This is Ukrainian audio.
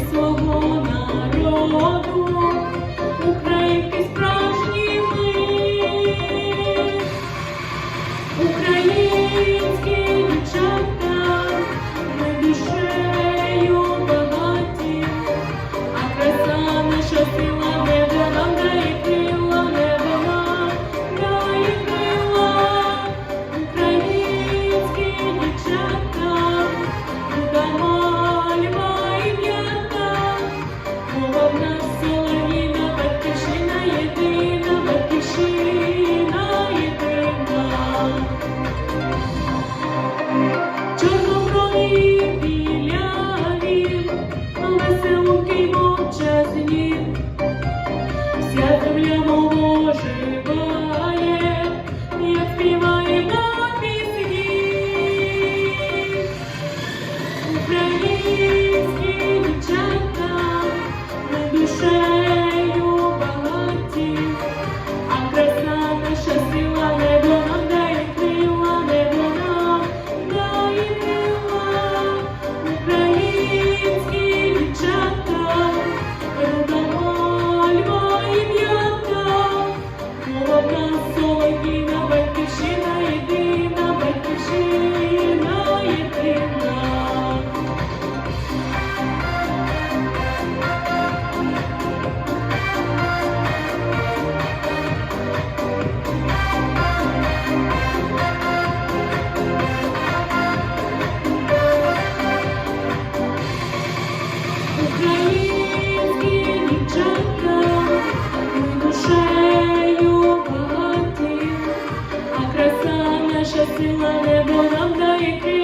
свого народу, Українки. şefkine buramda ikram